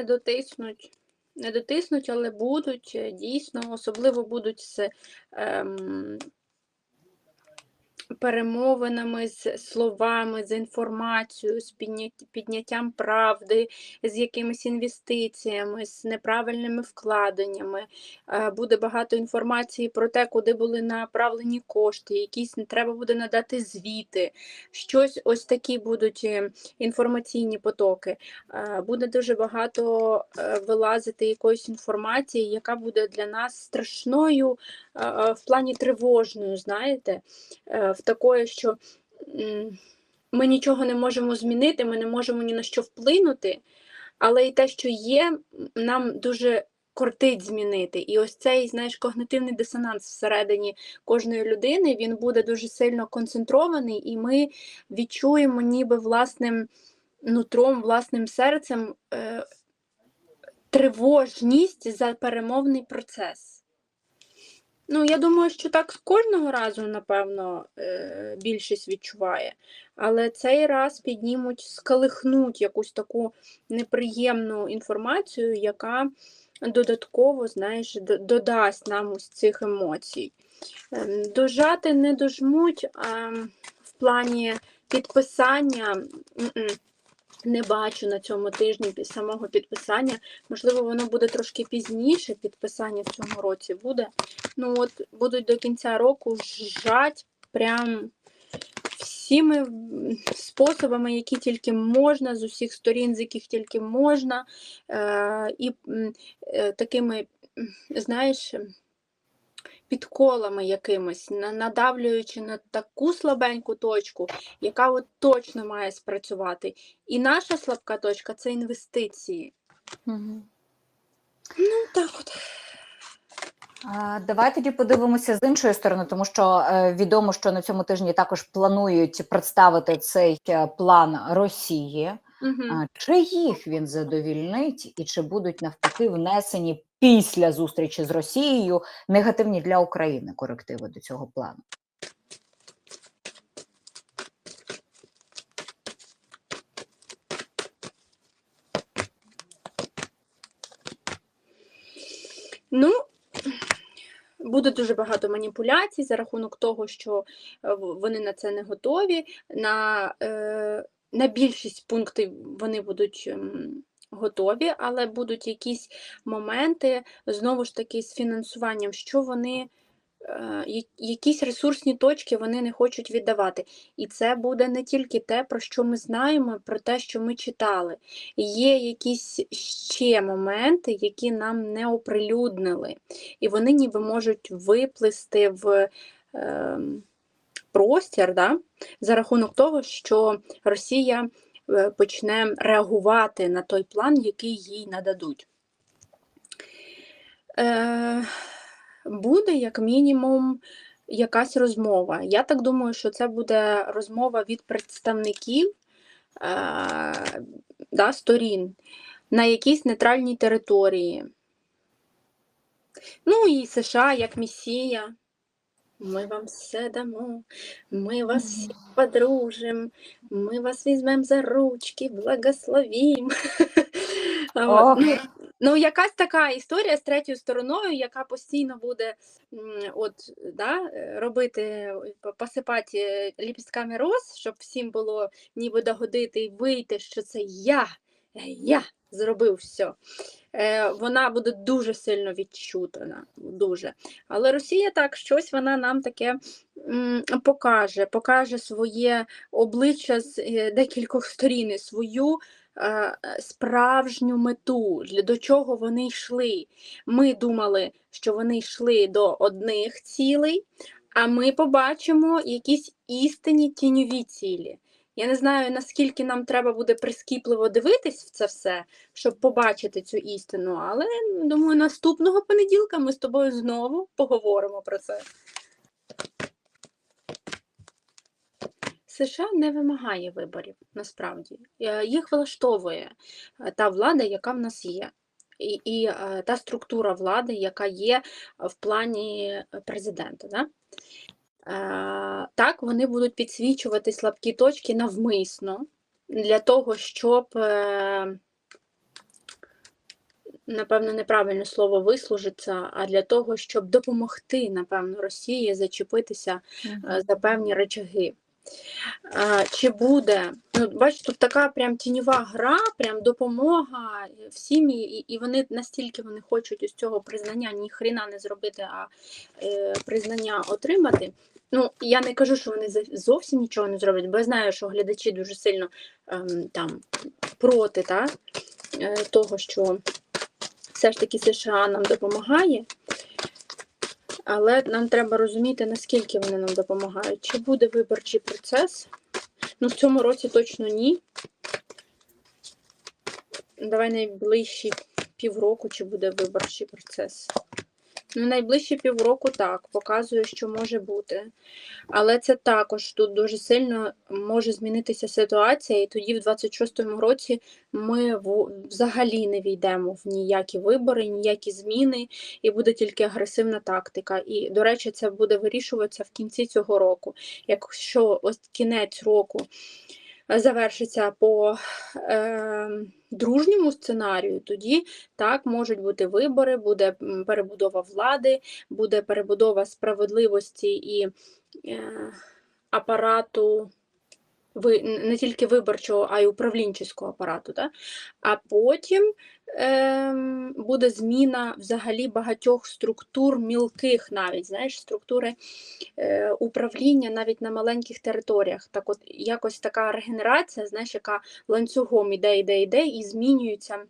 не дотиснуть. Не дотиснуть, але будуть е, дійсно, особливо будуть з ем, перемовинами, з словами, з інформацією, з підняттям правди, з якимись інвестиціями, з неправильними вкладеннями. Е, Буде багато інформації про те, куди були направлені кошти, якісь треба буде надати звіти. Щось ось такі будуть е, інформаційні потоки. Е, Буде дуже багато вилазити якоїсь інформації, яка буде для нас страшною в плані тривожною, знаєте, в такої, що ми нічого не можемо змінити, ми не можемо ні на що вплинути, але і те, що є, нам дуже кортить змінити. І ось цей, знаєш, когнитивний дисонанс всередині кожної людини, він буде дуже сильно концентрований, і ми відчуємо ніби власним нутром, власним серцем е, тривожність за перемовний процес. Ну, я думаю, що так кожного разу, напевно, е, більшість відчуває. Але цей раз піднімуть, скалихнуть якусь таку неприємну інформацію, яка додатково, знаєш, додасть нам ось цих емоцій. Ем, Дожати не дожмуть а в плані підписання. Не бачу на цьому тижні пі- самого підписання. Можливо, воно буде трошки пізніше. Підписання в цьому році буде. Ну от будуть до кінця року жать прям всіми способами, які тільки можна, з усіх сторін, з яких тільки можна, е, і е, такими, знаєш, підколами якимось, надавлюючи на таку слабеньку точку, яка от точно має спрацювати. І наша слабка точка це інвестиції. Мгм. Ну так от. Давай тоді подивимося з іншої сторони, тому що е, відомо, що на цьому тижні також планують представити цей е, план Росії. Угу. Чи їх він задовільнить, і чи будуть навпаки внесені після зустрічі з Росією негативні для України корективи до цього плану? Ну, буде дуже багато маніпуляцій за рахунок того, що е, вони на це не готові. На, е, на більшість пунктів вони будуть ем, готові, але будуть якісь моменти знову ж таки з фінансуванням, що вони. е, Якісь ресурсні точки вони не хочуть віддавати. І це буде не тільки те, про що ми знаємо, про те, що ми читали. Є якісь ще моменти, які нам не оприлюднили, і вони ніби можуть виплисти в е, простір да, за рахунок того, що Росія е, почне реагувати на той план, який їй нададуть. Е, буде як мінімум якась розмова. Я так думаю, що це буде розмова від представників е, да, сторін на якійсь нейтральній території. Ну і США як місія. Ми вам все дамо, ми вас всіх подружимо, ми вас візьмемо за ручки, благословім. Ну, ну, якась така історія з третьою стороною, яка постійно буде от, да, робити, посипати ліпістками роз, щоб всім було ніби догодити і вийти, що це я, я зробив все. Вона буде дуже сильно відчутана. Дуже. Але Росія так, щось вона нам таке покаже, покаже своє обличчя з е, декількох сторін, свою е, справжню мету, до чого вони йшли. Ми думали, що вони йшли до одних цілей, а ми побачимо якісь істинні тіньові цілі. Я не знаю, наскільки нам треба буде прискіпливо дивитись в це все, щоб побачити цю істину, але думаю, наступного понеділка ми з тобою знову поговоримо про це. США не вимагає виборів насправді. Е, Їх влаштовує е, та влада, яка в нас є, і, і е, та структура влади, яка є в плані президента. Да? Е, Так, вони будуть підсвічувати слабкі точки навмисно для того, щоб е, напевно, неправильне слово вислужиться, а для того, щоб допомогти, напевно, Росії зачепитися е, за певні речаги. Е, Чи буде, ну, бачиш, тут така прям тіньова гра, прям допомога всім, і, і вони настільки вони хочуть із цього признання ні хрена не зробити, а е, признання отримати. Ну, я не кажу, що вони зовсім нічого не зроблять, бо я знаю, що глядачі дуже сильно ем, там проти та, е, того, що все ж таки США нам допомагає. Але нам треба розуміти, наскільки вони нам допомагають. Чи буде виборчий процес? Ну, в цьому році точно ні. Давай найближчі півроку, чи буде виборчий процес. Ну, найближчі півроку так, показує, що може бути. Але це також тут дуже сильно може змінитися ситуація, і тоді, в 26-му році, ми взагалі не війдемо в ніякі вибори, ніякі зміни, і буде тільки агресивна тактика. І, до речі, це буде вирішуватися в кінці цього року. Якщо ось кінець року е, завершиться по е, дружньому сценарію, тоді так можуть бути вибори, буде перебудова влади, буде перебудова справедливості і е, апарату. Ви не тільки виборчого, а й управлінчого апарату, да? а потім ем, буде зміна взагалі багатьох структур, мілких навіть, знаєш, структури е, управління навіть на маленьких територіях. Так от якось така регенерація, знаєш, яка ланцюгом іде, іде, іде і змінюється.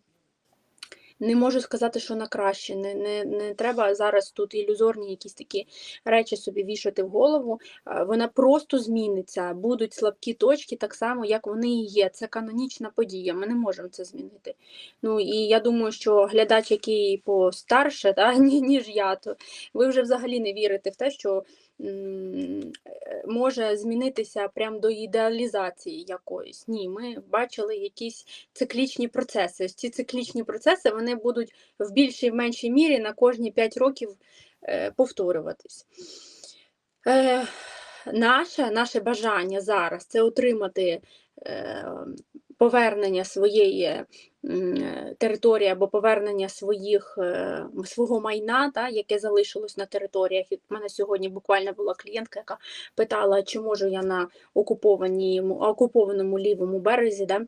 Не можу сказати, що на краще. Не, не, не треба зараз тут ілюзорні якісь такі речі собі вішати в голову. Е, Вона просто зміниться. Будуть слабкі точки, так само, як вони і є. Це канонічна подія. Ми не можемо це змінити. Ну і я думаю, що глядач, який постарше, ні- ніж я, то ви вже взагалі не вірите в те, що е, може змінитися прям до ідеалізації якоїсь. Ні, ми бачили якісь циклічні процеси. Ось ці циклічні процеси вони будуть в більшій в меншій мірі на кожні 5 років е, повторюватись. Е, наше, наше бажання зараз це отримати е, повернення своєї території або повернення своїх, свого майна, та, яке залишилось на територіях. В мене сьогодні буквально була клієнтка, яка питала, чи можу я на окупованому лівому березі. Да,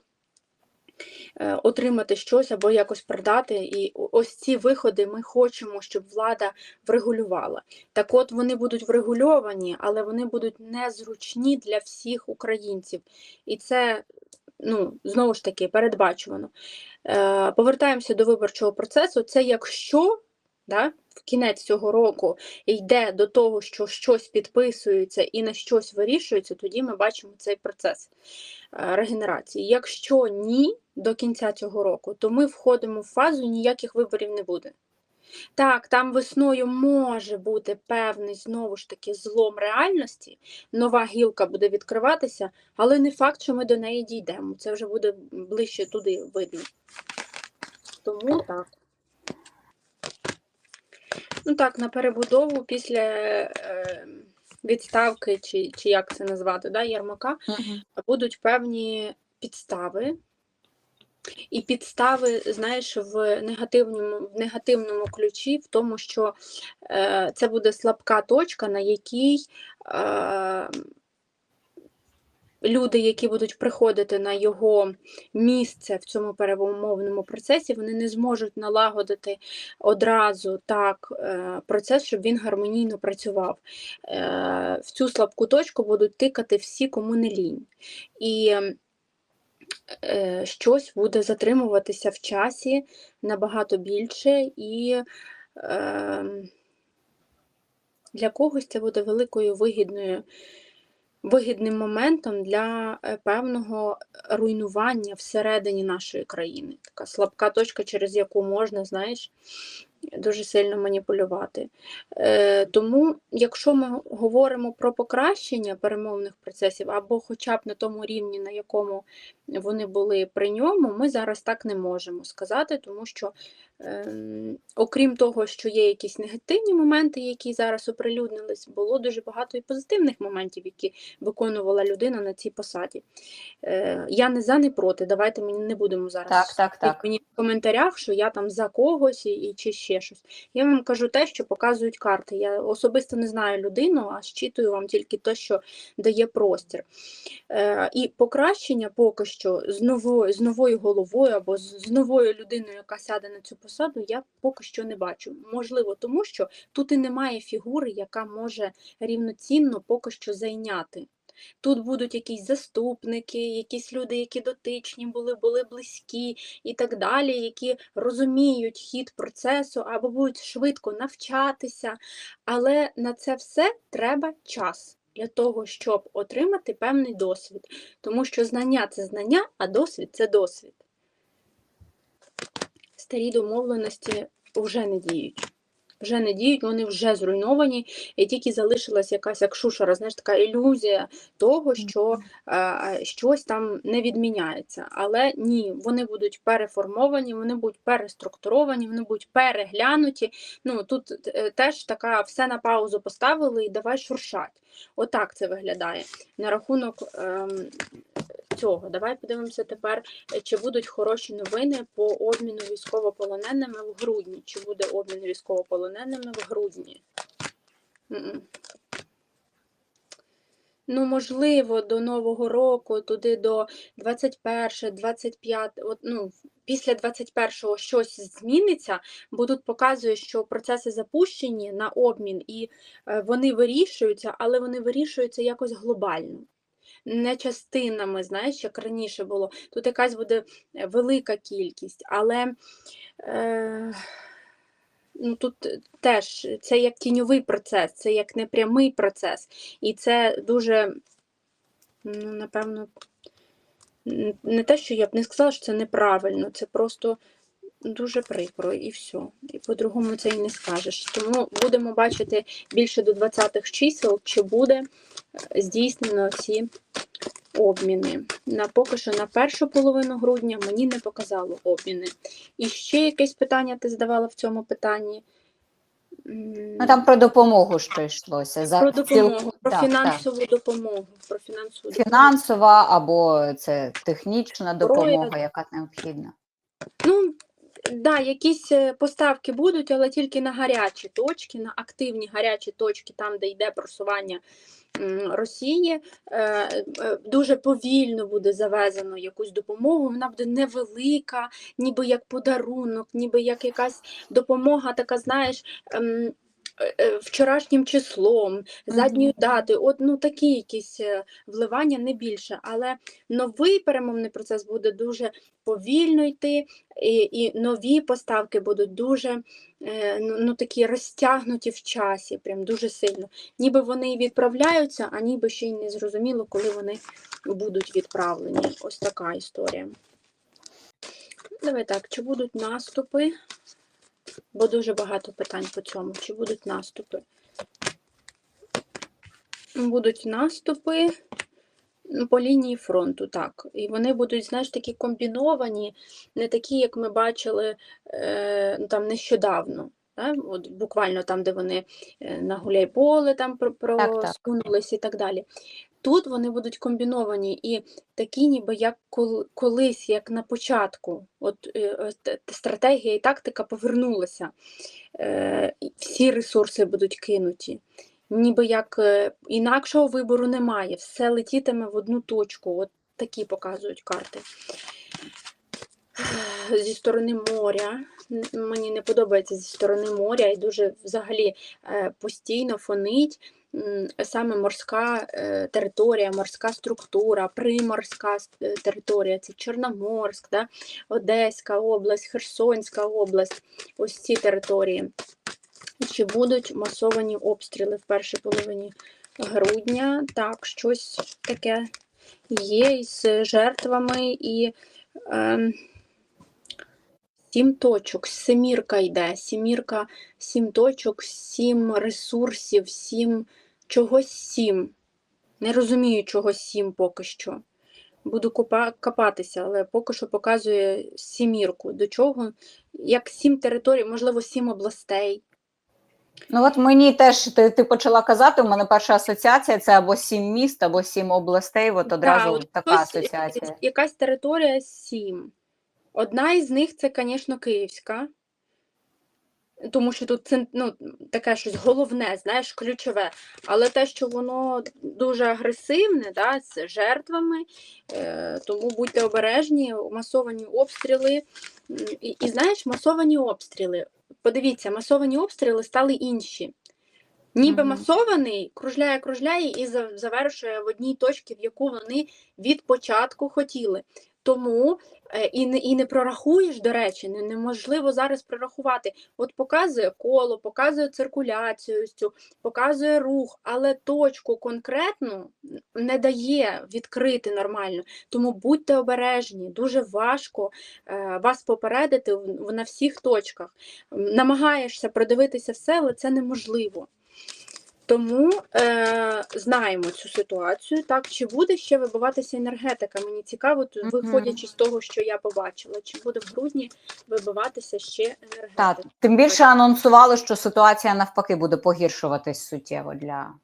отримати щось або якось продати. І ось ці виходи ми хочемо, щоб влада врегулювала. Так от вони будуть врегульовані, але вони будуть незручні для всіх українців. І це, ну, знову ж таки, передбачувано. Е, Повертаємося до виборчого процесу. Це якщо да, в кінець цього року йде до того, що щось підписується і на щось вирішується, тоді ми бачимо цей процес е, регенерації. Якщо ні до кінця цього року, то ми входимо в фазу ніяких виборів не буде. Так, там весною може бути певний знову ж таки злом реальності, нова гілка буде відкриватися, але не факт, що ми до неї дійдемо. Це вже буде ближче туди видно. Тому так. Ну так, на перебудову після е, відставки, чи, чи як це назвати, да, Єрмака, будуть певні підстави. І підстави, знаєш, в негативному, в негативному ключі, в тому, що е, це буде слабка точка, на якій е, люди, які будуть приходити на його місце в цьому перемовному процесі, вони не зможуть налагодити одразу так е, процес, щоб він гармонійно працював. Е, в цю слабку точку будуть тикати всі, кому не лінь. І е, щось буде затримуватися в часі набагато більше, і е, для когось це буде великою вигідною, вигідним моментом для е, певного руйнування всередині нашої країни. Така слабка точка, через яку можна, знаєш, дуже сильно маніпулювати. Е, тому, якщо ми говоримо про покращення перемовних процесів, або хоча б на тому рівні, на якому вони були при ньому, ми зараз так не можемо сказати, тому що окрім того, що є якісь негативні моменти, які зараз оприлюднились, було дуже багато і позитивних моментів, які виконувала людина на цій посаді. Е, я не за, не проти. Давайте ми не будемо зараз Так, так, так. мені в коментарях, що я там за когось і, і чи ще щось. Я вам кажу те, що показують карти. Я особисто не знаю людину, а щитую вам тільки те, що дає простір. Е, і покращення поки що з новою, з новою головою або з новою людиною, яка сяде на цю посаду, я поки що не бачу. Можливо, тому що тут і немає фігури, яка може рівноцінно поки що зайняти. Тут будуть якісь заступники, якісь люди, які дотичні були, були близькі і так далі, які розуміють хід процесу або будуть швидко навчатися. Але на це все треба час для того, щоб отримати певний досвід. Тому що знання це знання, а досвід це досвід. Старі домовленості вже не діють. Вже не діють, вони вже зруйновані, і тільки залишилась якась як шушера, знаєш, така ілюзія того, що е, щось там не відміняється. Але ні, вони будуть переформовані, вони будуть переструктуровані, вони будуть переглянуті. Ну тут е, теж така все на паузу поставили і давай шуршать. Отак це виглядає. На рахунок ем, цього, давай подивимося тепер, е, чи будуть хороші новини по обміну військовополоненими в грудні. Чи буде обмін військовополоненими в грудні? М-м. Ну, можливо, до Нового року, туди до 21, 25, от, ну, після 21-го щось зміниться, бо тут показує, що процеси запущені на обмін, і е, вони вирішуються, але вони вирішуються якось глобально. Не частинами, знаєш, як раніше було. Тут якась буде е, велика кількість, але е, ну, тут теж це як тіньовий процес, це як непрямий процес. І це дуже, ну, напевно, не те, що я б не сказала, що це неправильно, це просто дуже прикро і все. І по-другому це і не скажеш. Тому будемо бачити більше до 20-х чисел, чи буде е, здійснено ці обміни. На поки що на першу половину грудня мені не показало обміни. І ще якесь питання ти задавала в цьому питанні. Ну там про допомогу що йшлося. За про допомогу, про так, так. фінансову допомогу. Про фінансову допомогу. Фінансова або це технічна Зброя. допомога, яка необхідна. Ну, да, якісь е, поставки будуть, але тільки на гарячі точки, на активні гарячі точки, там, де йде просування Росії. Е, е, Дуже повільно буде завезено якусь допомогу. Вона буде невелика, ніби як подарунок, ніби як якась допомога, така, знаєш. Е, е, Вчорашнім числом, задньою датою, от ну такі якісь е, вливання не більше. Але новий перемовний процес буде дуже повільно йти, і, і нові поставки будуть дуже ну, ну, такі розтягнуті в часі, прям дуже сильно. Ніби вони відправляються, а ніби ще й не зрозуміло, коли вони будуть відправлені. Ось така історія. Давай так, чи будуть наступи? Бо дуже багато питань по цьому. Чи будуть наступи? Будуть наступи по лінії фронту, так. І вони будуть, знаєш, такі комбіновані, не такі, як ми бачили е, ну, там нещодавно. Да? От буквально там, де вони е, на гуляйполе там про, так. просунулись і так далі. Тут вони будуть комбіновані і такі, ніби як колись, як на початку. От е, те стратегія і тактика повернулася. Е, всі ресурси будуть кинуті. Ніби як е, інакшого вибору немає, все летітиме в одну точку. От такі показують карти. Зі сторони моря. Мені не подобається зі сторони моря і дуже взагалі е, постійно фонить саме морська е, територія, морська структура, приморська е, територія, це Чорноморськ, да? Одеська область, Херсонська область, ось ці території. Чи будуть масовані обстріли в першій половині грудня? Так, щось таке є із жертвами і ем, сім точок, семірка йде, сімірка, сім точок, сім ресурсів, сім чогось сім. Не розумію, чого сім поки що. Буду копатися, але поки що показує сімірку. До чого? Як сім територій, можливо, сім областей. Ну от мені теж ти, ти почала казати, у мене перша асоціація це або сім міст, або сім областей. От одразу Да, от така щось, асоціація. Якась територія сім. Одна із них це, звісно, Київська. Тому що тут це ну, таке щось головне, знаєш, ключове. Але те, що воно дуже агресивне, да, з жертвами, е, тому будьте обережні, масовані обстріли. І, і знаєш, масовані обстріли. Подивіться, масовані обстріли стали інші. Ніби Мгм. масований, кружляє, кружляє і завершує в одній точці, в яку вони від початку хотіли. Тому і не, і не прорахуєш, до речі, неможливо зараз прорахувати. От показує коло, показує циркуляцію, цю, показує рух, але точку конкретну не дає відкрити нормально. Тому будьте обережні, дуже важко е, вас попередити в- на всіх точках. Намагаєшся продивитися все, але це неможливо. Тому е, знаємо цю ситуацію. Так, чи буде ще вибиватися енергетика? Мені цікаво, то виходячи з того, що я побачила, чи буде в грудні вибиватися ще енергетика? Так, тим більше анонсували, що ситуація навпаки буде погіршуватись суттєво для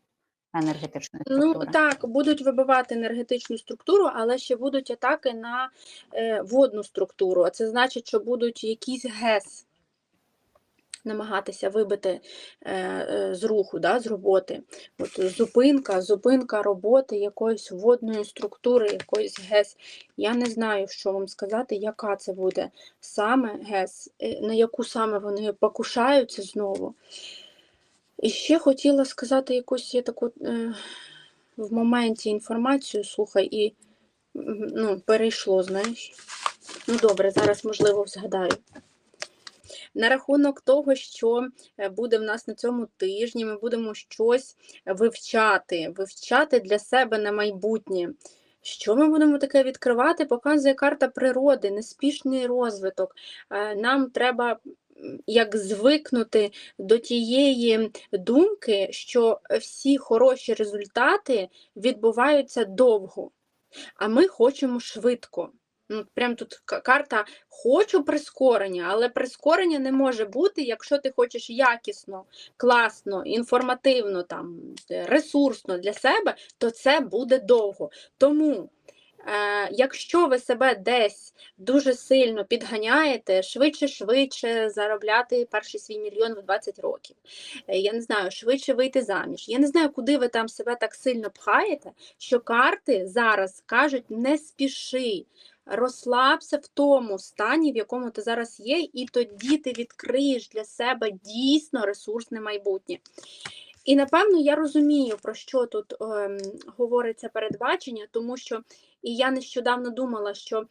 енергетичної Ну так, будуть вибивати енергетичну структуру, але ще будуть атаки на е, водну структуру. А це значить, що будуть якісь ГЕС намагатися вибити е, е, з руху, да, з роботи. От зупинка, зупинка роботи якоїсь водної структури, якоїсь ГЕС. Я не знаю, що вам сказати, яка це буде саме ГЕС, е, на яку саме вони покушаються знову. І ще хотіла сказати якусь є таку е, в моменті інформацію, слухай, і ну, перейшло, знаєш. Ну добре, зараз можливо згадаю. На рахунок того, що е, буде в нас на цьому тижні, ми будемо щось вивчати, вивчати для себе на майбутнє. Що ми будемо таке відкривати? Показує карта природи, неспішний розвиток. Е, Нам треба як звикнути до тієї думки, що всі хороші результати відбуваються довго, а ми хочемо швидко. Ну, прям тут карта хочу прискорення, але прискорення не може бути, якщо ти хочеш якісно, класно, інформативно, там, е, ресурсно для себе, то це буде довго. Тому, е, якщо ви себе десь дуже сильно підганяєте, швидше-швидше заробляти перший свій мільйон в 20 років, е, я не знаю, швидше вийти заміж. Я не знаю, куди ви там себе так сильно пхаєте, що карти зараз кажуть не спіши. Розслабся в тому стані, в якому ти зараз є, і тоді ти відкриєш для себе дійсно ресурсне майбутнє. І напевно я розумію, про що тут ем, говориться передбачення, тому що і я нещодавно думала, що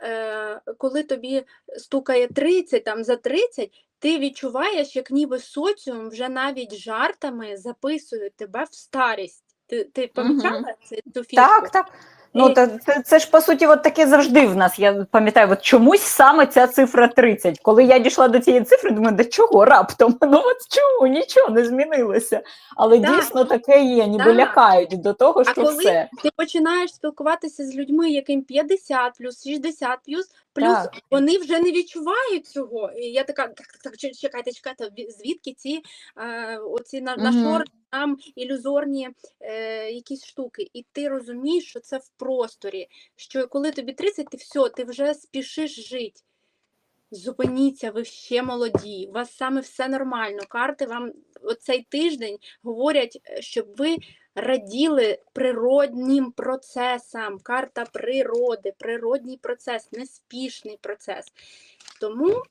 е, коли тобі стукає 30, там за 30, ти відчуваєш, як ніби соціум вже навіть жартами записує тебе в старість. Ти, ти помічала це цю фішку? Так, так. Ну, І- та, це, це ж по суті, от таке завжди в нас. Я пам'ятаю, от чомусь саме ця цифра 30. Коли я дійшла до цієї цифри, думаю, до чого раптом? Ну от чому нічого не змінилося. Але Так. дійсно таке є, ніби Так. лякають до того, А що коли все. ти починаєш спілкуватися з людьми, яким 50 плюс, 60 плюс, плюс Так. вони вже не відчувають цього. І я така, так, так, так, чекайте, чекайте, звідки ці е, оці на, Мгм. нашорні нам ілюзорні е, якісь штуки. І ти розумієш, що це в просторі, що коли тобі 30, ти все, ти вже спішиш жити. Зупиніться, ви ще молоді, у вас саме все нормально. Карти вам оцей тиждень говорять, е, щоб ви раділи природнім процесам. Карта природи, природній процес, неспішний процес. Тому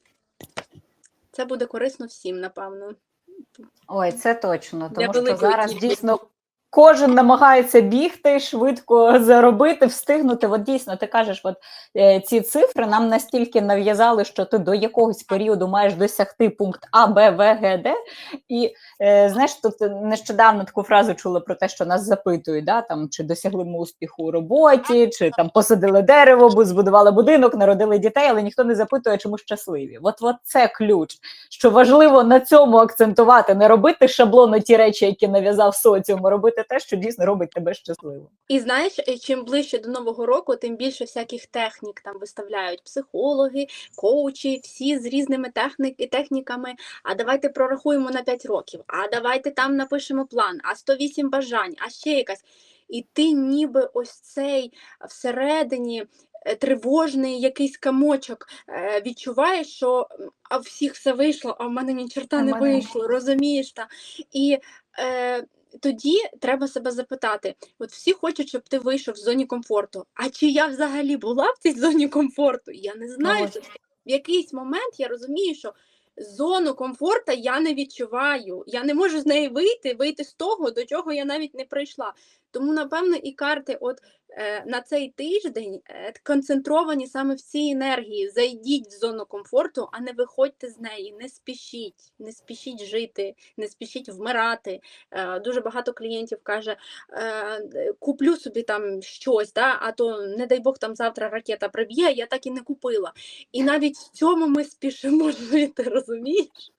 це буде корисно всім, напевно. Ой, це точно. Тому що зараз дійсно кожен намагається бігти, швидко заробити, встигнути. От дійсно, ти кажеш, от е, ці цифри нам настільки нав'язали, що ти до якогось періоду маєш досягти пункт А, Б, В, Г, Д. І е, знаєш, тут нещодавно таку фразу чула про те, що нас запитують, да, там, чи досягли ми успіху у роботі, чи там посадили дерево, бу- збудували будинок, народили дітей, але ніхто не запитує, чому щасливі. От, от це ключ що важливо на цьому акцентувати, не робити шаблону ті речі, які нав'язав соціум, робити робити те, що дійсно робить тебе щасливим. І знаєш, е, чим ближче до нового року, тим більше всяких технік там виставляють психологи, коучі, всі з різними техніки, техніками. А давайте прорахуємо на 5 років. А давайте там напишемо план, а 108 бажань, а ще якась. І ти ніби ось цей всередині е, тривожний якийсь камочок е, відчуваєш, що а всіх все вийшло, а в мене ні чорта не вийшло, розумієш? Та? І е, тоді треба себе запитати: от всі хочуть, щоб ти вийшов з зоні комфорту. А чи я взагалі була в цій зоні комфорту? Я не знаю. що В якийсь момент я розумію, що зону комфорту я не відчуваю. Я не можу з неї вийти, вийти з того, до чого я навіть не прийшла. Тому, напевно, і карти, от на цей тиждень е, концентровані саме в цій енергії. Зайдіть в зону комфорту, а не виходьте з неї. Не спішіть, не спішіть жити, не спішіть вмирати. Е, дуже багато клієнтів каже: е, куплю собі там щось, да, а то, не дай Бог, там завтра ракета приб'є, я так і не купила. І навіть в цьому ми спішимо жити, розумієш?